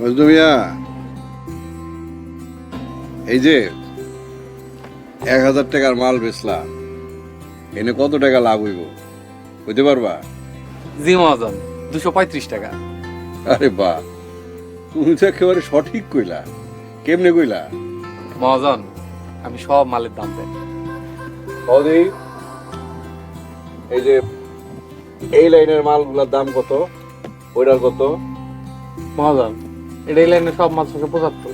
মজনু মিয়া এই যে এক হাজার টাকার মাল বেচলা এনে কত টাকা লাভ হইব? বুঝতে পারবা? জি মহাজন দুশো পঁয়ত্রিশ টাকা। আরে বা তুমি তো একেবারে সঠিক কইলা। কেমনে কইলা? মহাজন আমি সব মালের দাম দেয় সৌদি এই যে এই লাইনের মালগুলোর দাম কত? ওইটার কত? মহাজন এটা এই লাইনে সব মাল ছশো পঁচাত্তর।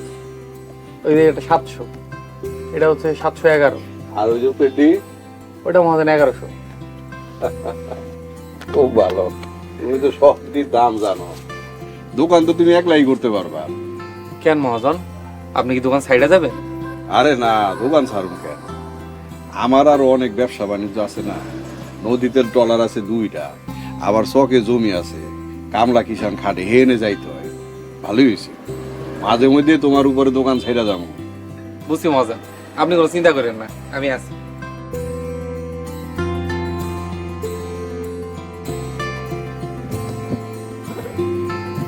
ওই যে এটা সাতশো। এটা হচ্ছে সাতশো এগারো। আর ওই যে পেটি? ওটা মহাজন এগারোশো। খুব ভালো। তুমি তো সব দিক দাম জানো। দোকান তো তুমি একলাই করতে পারবা। কেন মহাজন? আপনি কি দোকান সাইডে যাবেন? আরে না দোকান ছাড়ুন কেন? আমার আরও অনেক ব্যবসা বাণিজ্য আছে না। নদীতে ট্রলার আছে দুইটা। আবার চকে জমি আছে। কামলা কিষান খাটে হেনে যাইতে। হয় ভালোই হয়েছে। মাঝে মধ্যে তোমার উপরে দোকান ছেড়ে যাব। বুঝছি মজা। আপনি কোনো চিন্তা করেন না আমি আছি।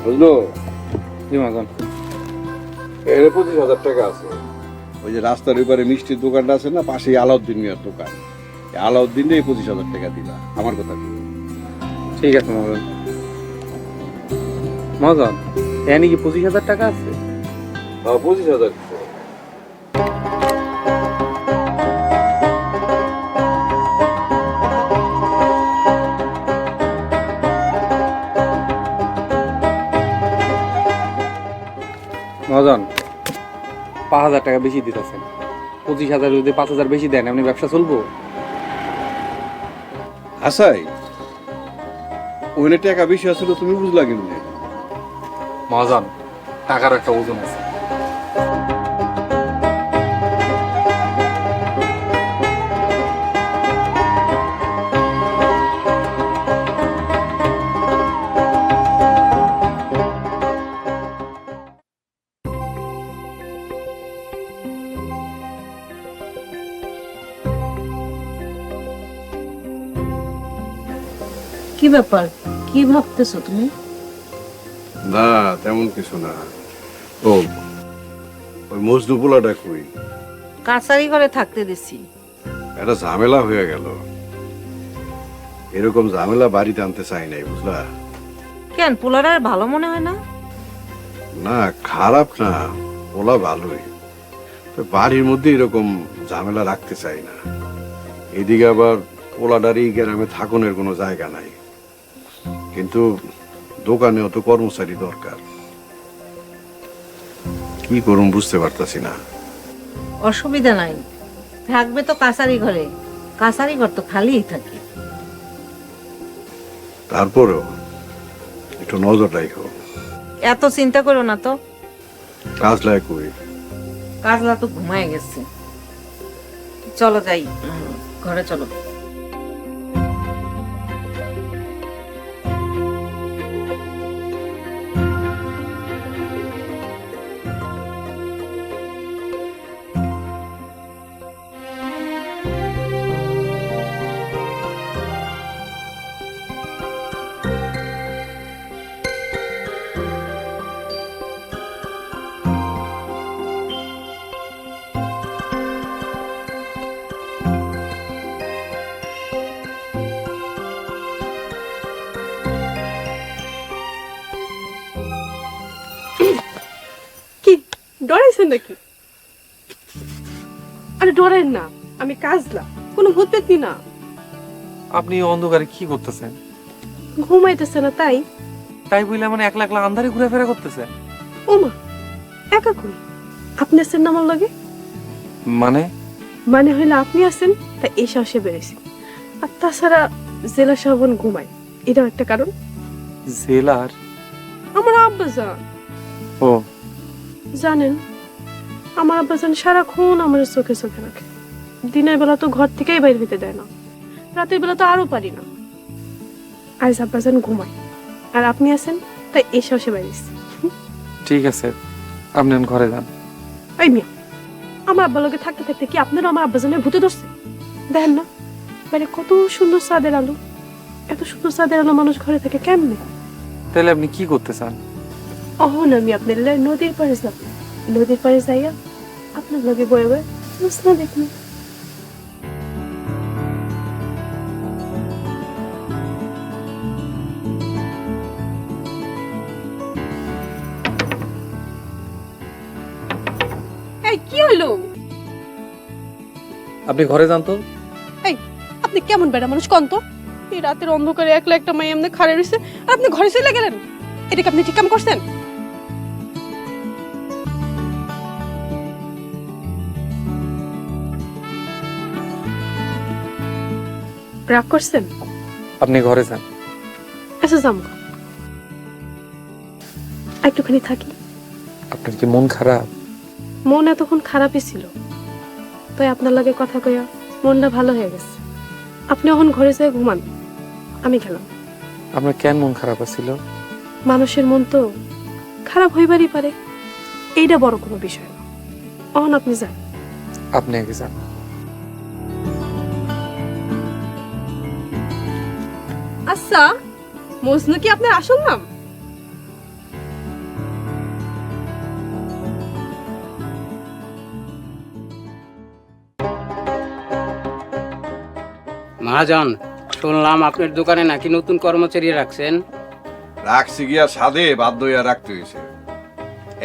বুঝলো? জি মহাজন। এর পঁচিশ হাজার টাকা আছে। ওই যে রাস্তার ওইপারে মিষ্টির দোকানটা আছে না পাশেই আলাউদ্দিন মিয়ার দোকান। আলাউদ্দিন এই পঁচিশ হাজার টাকা দিলা আমার কথা ঠিক আছে মহাজন। মহাজন এখানে কি পঁচিশ হাজার টাকা আছে? পঁচিশ হাজার মহাজন পাঁচ হাজার টাকা বেশি দিতেছেন। পঁচিশ হাজার যদি পাঁচ হাজার বেশি দেন আপনি ব্যবসা চলবো? আসাই ওখানে টাকা বেশি আসলে তুমি বুঝলা কেমনে মহাজন টাকার একটা ওজন আছে। কি ব্যাপার? কি ভাবতেছো তুমি? না তেমন কিছু না। ও ওই মজদু পোলাটা কই? কাছারি ঘরে থাকতে দিছি। একটা ঝামেলা হয়ে গেল। এরকম ঝামেলা বাড়িতে আনতে চাই নাই বুঝলা? কেন পোলার আর ভালো মনে হয় না? না খারাপ না পোলা ভালোই। তো বাড়ির মধ্যে এরকম ঝামেলা রাখতে চাই না। এদিকে আবার পোলাডার এই গ্রামে থাকুনের কোনো জায়গা নাই। কিন্তু দোকানেও তো কর্মচারী দরকার। কি করুন বুঝতে পারতাছি না। অসুবিধা নাই। থাকবে তো কাছারি ঘরে। কাছারি ঘর তো খালিই থাকে। তারপরেও একটু নজর রাখো এত চিন্তা করো না তো। কাজ লাগে কই? কাজলা তো ঘুমায় গেছে। চলো যাই। ঘরে চলো। নাকি? আরে ডরেন না আমি কাজলা কোনো ভূত পেতনি না। আপনি অন্ধকারে কি করতেছেন? ঘুমাইতেছে না তাই? তাই বলে মানে একলা একলা আন্ধারে ঘুরে করতেছে? ওমা একা কই? আপনি আছেন না আমার লগে? মানে? মানে হইলে আপনি আছেন তাই এই সাহসে বেড়েছি আর তাছাড়া জেলা সাহবান ঘুমায় এটাও একটা কারণ। জেলার? আমার আব্বা যান ও। জানেন? আমার আব্বা যান সারাক্ষণ আমার চোখে চোখে রাখে। দিনের বেলা তো ঘর থেকেই বাইরে হইতে দেয় না। রাতের বেলা তো আরও পারি না। আজ আব্বা যান ঘুমায়। আর আপনি আছেন? তাই এই সাহসে বাইরেছি ঠিক আছে আপনি ঘরে যান। এই মিয়া আমার আব্বা লোকে থাকতে থাকতে কি আপনারও আমার আব্বা জানের ভূতে ধরছে? দেখেন না বাইরে কত সুন্দর চাঁদের আলো। এত সুন্দর চাঁদের আলো মানুষ ঘরে থাকে কেমনে? তাহলে আপনি কি করতে চান? অহন আমি আপনার নদীর পাড়ে যাব। নদীর পাড়ে যাইয়া আপনার লগে বয়ে বয়ে না দেখুন। কি হইল আপনি ঘরে যান তো। এই আপনি কেমন বেড়া মানুষ কন্ত এই রাতের অন্ধকারে একলা একটা মাই এমনি খাড়ে রইছে। আর আপনি ঘরে চলে গেলেন? এটা কি আপনি ঠিক কাম করছেন? রাগ করছেন? আপনি ঘরে যান। আচ্ছা যাম। একটুখানি থাকি। আপনার কি মন খারাপ? মন এতক্ষণ খারাপই ছিল। তাই আপনার লাগে কথা কইয়া মনটা ভালো হয়ে গেছে। আপনি এখন ঘরে যেয়ে ঘুমান। আমি গেলাম। আপনার কেন মন খারাপ ছিল মানুষের মন তো খারাপ হইবারই পারে। এইটা বড় কোনো বিষয় না। অহন আপনি যান। আপনি আগে যান। আচ্ছা মজনু কি আপনার আসল নাম? মহাজন শুনলাম আপনার দোকানে নাকি নতুন কর্মচারী রাখছেন। রাখছি গিয়া সাদে বাধ্য হইয়া রাখতে হয়েছে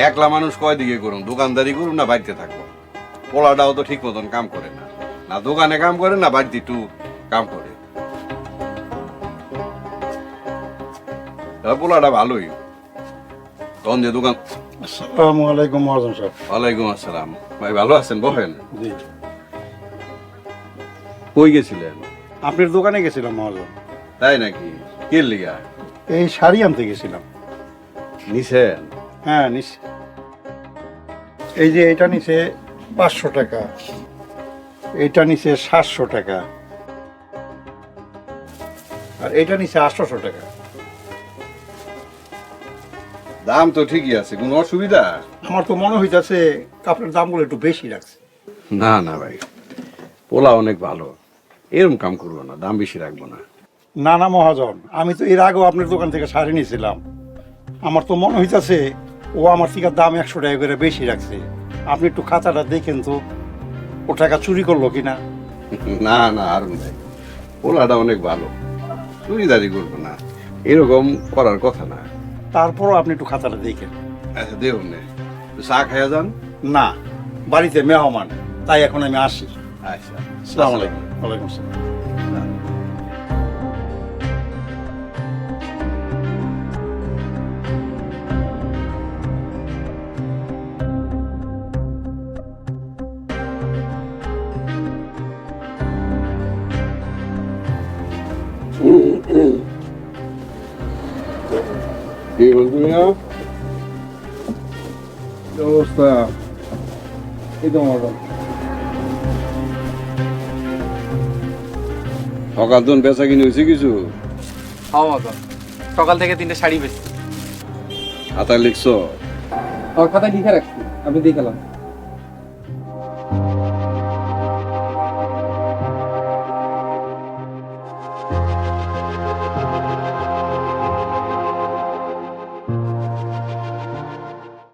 একলা মানুষ কয় দিকে করুন দোকানদারি করুন না বাড়িতে থাকব পোলাটাও তো ঠিক মতন কাম করে না। না দোকানে কাম করে না বাড়িতে একটু কাম করে। পোলাটা ভালোই। তখন যে দোকান আসসালামু আলাইকুম মহাজন সাহেব। ওয়ালাইকুম আসসালাম। ভাই ভালো আছেন? বহেন জি। কই গেছিলেন? আপনার দোকানে গেছিলাম মহাজন। তাই নাকি? কে লিগা? এই শাড়ি আনতে গেছিলাম। নিছেন? হ্যাঁ নিস এই যে এটা নিছে পাঁচশো টাকা। এটা নিছে সাতশো টাকা। আর এটা নিছে আটশোশো টাকা। দাম তো ঠিকই আছে কোনো অসুবিধা? আমার তো মনে হইতাছে কাপড়ের দামগুলো একটু বেশি রাখছে। না না ভাই পোলা অনেক ভালো এরম কাম করব না দাম বেশি রাখব না। না না মহাজন আমি তো এর আগেও আপনার দোকান থেকে শাড়ি নিয়েছিলাম। আমার তো মনে হইতাছে ও আমার থেকে দাম একশো টাকা করে বেশি রাখছে। আপনি একটু খাতাটা দেখেন তো ও টাকা চুরি করল কিনা? না না আর ভাই পোলাটা অনেক ভালো চুরিদারি করব না এরকম করার কথা না। তারপরও আপনি একটু খাতাটা দেখেন। আচ্ছা দেখুন শাক চা খাইয়া যান? না বাড়িতে মেহমান তাই এখন আমি আসি। আচ্ছা। আসসালামু আলাইকুম। ওয়ালাইকুম আসসালাম। কি বলবি না অবস্থা? এই তো মহাজন সকাল তখন বেচা কিনে হয়েছে কিছু? হ্যাঁ মজান সকাল থেকে তিনটে শাড়ি বেশি হাতায় লিখছো? আমার খাতায় লিখে রাখছি আপনি দেখালাম